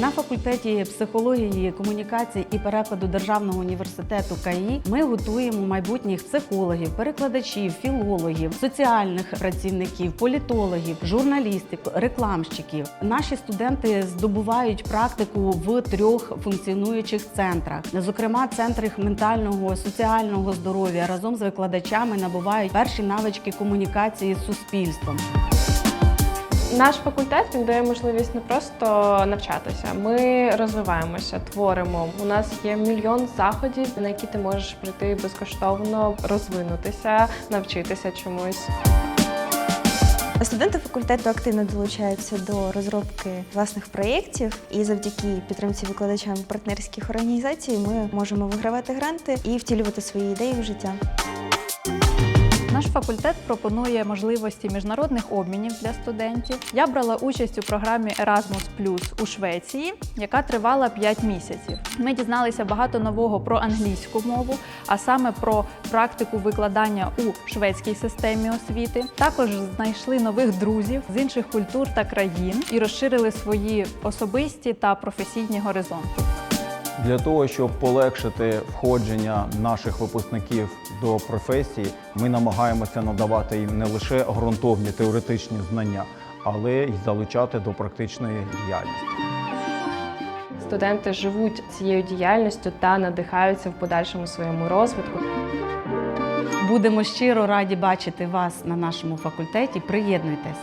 На факультеті психології, комунікації і перекладу Державного університету КАІ ми готуємо майбутніх психологів, перекладачів, філологів, соціальних працівників, політологів, журналістів, рекламщиків. Наші студенти здобувають практику в трьох функціонуючих центрах. Зокрема, центрах ментального соціального здоров'я разом з викладачами набувають перші навички комунікації з суспільством. Наш факультет він дає можливість не просто навчатися. Ми розвиваємося, творимо. У нас є мільйон заходів, на які ти можеш прийти безкоштовно, розвинутися, навчитися чомусь. Студенти факультету активно долучаються до розробки власних проєктів, і завдяки підтримці викладачам партнерських організацій ми можемо вигравати гранти і втілювати свої ідеї в життя. Факультет пропонує можливості міжнародних обмінів для студентів. Я брала участь у програмі Erasmus у Швеції, яка тривала 5 місяців. Ми дізналися багато нового про англійську мову, а саме про практику викладання у шведській системі освіти. Також знайшли нових друзів з інших культур та країн і розширили свої особисті та професійні горизонти. Для того, щоб полегшити входження наших випускників до професії, ми намагаємося надавати їм не лише ґрунтовні теоретичні знання, але й залучати до практичної діяльності. Студенти живуть цією діяльністю та надихаються в подальшому своєму розвитку. Будемо щиро раді бачити вас на нашому факультеті. Приєднуйтесь.